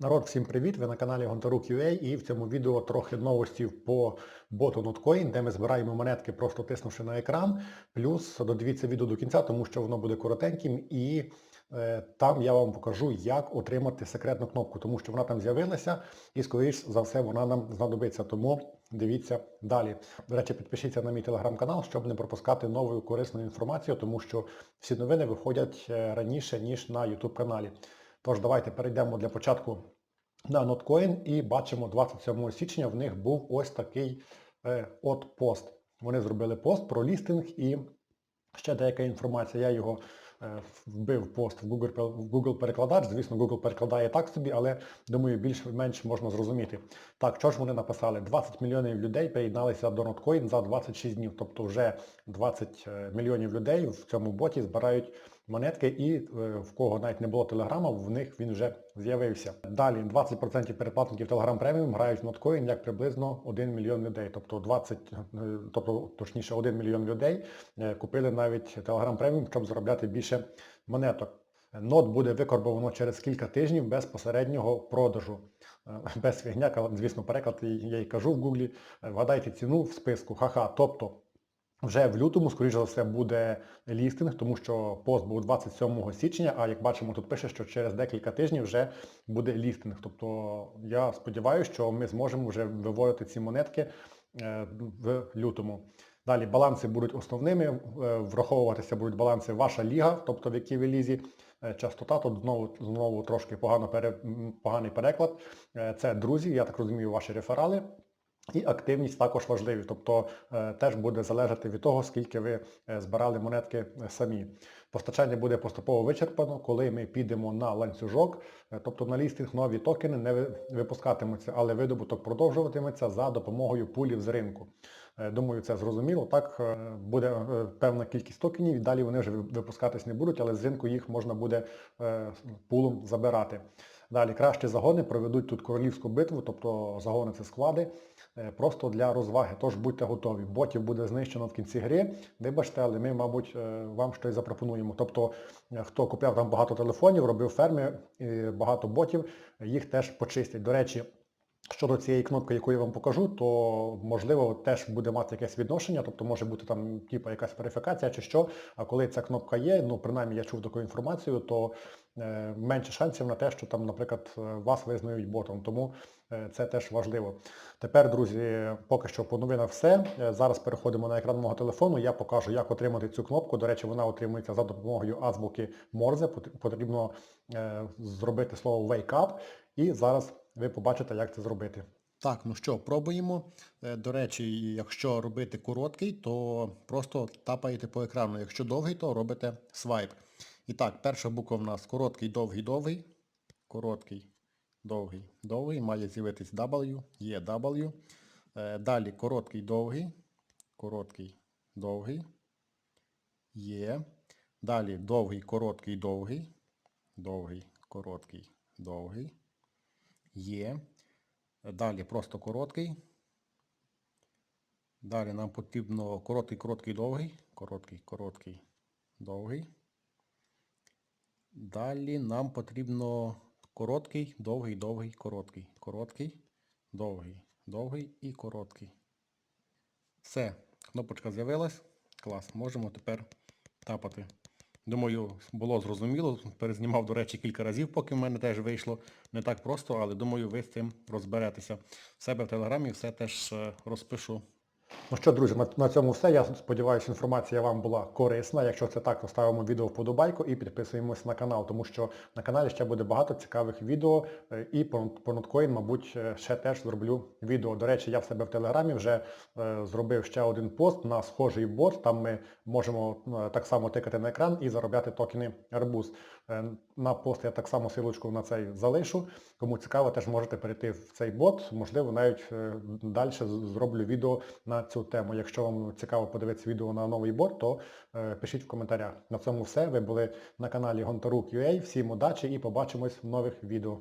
Народ, всім привіт! Ви на каналі Гонтарук.ua і в цьому відео трохи новостів по боту Notcoin, де ми збираємо монетки, просто тиснувши на екран. Плюс додивіться відео до кінця, тому що воно буде коротеньким і е, там я вам покажу, як отримати секретну кнопку, тому що вона там з'явилася і, скоріш за все, вона нам знадобиться. Тому дивіться далі. До речі, підпишіться на мій телеграм-канал, щоб не пропускати нову корисну інформацію, тому що всі новини виходять е, раніше, ніж на YouTube каналі. Тож давайте перейдемо для початку на Notcoin і бачимо 27 січня в них був ось такий е, от пост. Вони зробили пост про лістинг і ще деяка інформація. Я його е, вбив пост в Google в Google перекладач. Звісно, Google перекладає так собі, але думаю, більш-менш можна зрозуміти. Так, що ж вони написали? 20 мільйонів людей приєдналися до Notcoin за 26 днів. Тобто вже 20 мільйонів людей в цьому боті збирають монетки і е, в кого навіть не було телеграма, в них він вже з'явився. Далі 20% передплатників Telegram Premium грають в Notcoin як приблизно 1 мільйон людей. Тобто 20, е, тобто точніше 1 мільйон людей е, купили навіть Telegram Premium, щоб заробляти більше монеток. Нот буде викорбовано через кілька тижнів без посереднього продажу. Без фігняк, але, звісно, переклад я й кажу в гуглі. Вгадайте ціну в списку. Ха-ха. Тобто вже в лютому, скоріш за все, буде лістинг, тому що пост був 27 січня, а як бачимо, тут пише, що через декілька тижнів вже буде лістинг. Тобто я сподіваюся, що ми зможемо вже виводити ці монетки е, в лютому. Далі баланси будуть основними, е, враховуватися будуть баланси ваша ліга, тобто в якій ви лізі. Е, Частота, тут знову, знову трошки погано пере, поганий переклад. Це друзі, я так розумію, ваші реферали. І активність також важливі, тобто е, теж буде залежати від того, скільки ви е, збирали монетки е, самі. Постачання буде поступово вичерпано, коли ми підемо на ланцюжок, тобто на лістинг нові токени не випускатимуться, але видобуток продовжуватиметься за допомогою пулів з ринку. Думаю, це зрозуміло. Так буде певна кількість токенів, і далі вони вже випускатись не будуть, але з ринку їх можна буде пулом забирати. Далі кращі загони проведуть тут королівську битву, тобто загони це склади, просто для розваги. Тож будьте готові. Ботів буде знищено в кінці гри. Вибачте, але ми, мабуть, е, вам щось запропонуємо. Тобто, е, хто купляв там багато телефонів, робив ферми, багато ботів, їх теж почистять. До речі, Щодо цієї кнопки, яку я вам покажу, то можливо теж буде мати якесь відношення, тобто може бути там типу, якась верифікація чи що. А коли ця кнопка є, ну принаймні я чув таку інформацію, то е, менше шансів на те, що там, наприклад, е, вас визнають ботом. Тому е, це теж важливо. Тепер, друзі, поки що по новинах все. Е, Зараз переходимо на екран мого телефону. Я покажу, як отримати цю кнопку. До речі, вона отримується за допомогою азбуки Морзе. Потрібно е, зробити слово wake up. І зараз ви побачите, як це зробити. Так, ну що, пробуємо. Е, До речі, якщо робити короткий, то просто тапаєте по екрану. Якщо довгий, то робите свайп. І так, перша буква в нас короткий, довгий, довгий. Короткий, довгий, довгий. Має з'явитись W, є W. Е, Далі короткий, довгий. Короткий, довгий. Є. Далі довгий, короткий, довгий. Довгий, короткий, довгий. Є. Далі просто короткий. Далі нам потрібно короткий, короткий, довгий. Короткий, короткий, довгий. Далі нам потрібно короткий, довгий, довгий, короткий. Короткий, довгий, довгий і короткий. Все, кнопочка з'явилась. Клас, можемо тепер тапати. Думаю, було зрозуміло. Перезнімав, до речі, кілька разів, поки в мене теж вийшло. Не так просто, але думаю, ви з цим розберетеся. В себе в телеграмі все теж е, розпишу. Ну що, друзі, на, цьому все. Я сподіваюся, інформація вам була корисна. Якщо це так, то ставимо відео вподобайку і підписуємось на канал, тому що на каналі ще буде багато цікавих відео. е, І по, Notcoin, мабуть, е, ще теж зроблю відео. До речі, я в себе в Телеграмі вже е, зробив ще один пост на схожий бот. Там ми можемо так само тикати на екран і заробляти токени арбуз. Е, На пост я так само силочку на цей залишу. Кому цікаво, теж можете перейти в цей бот. Можливо, навіть е, далі зроблю відео на цю тему. Якщо вам цікаво подивитися відео на новий бот, то е, пишіть в коментарях. На цьому все. Ви були на каналі Гонтарук.ua. Всім удачі і побачимось в нових відео.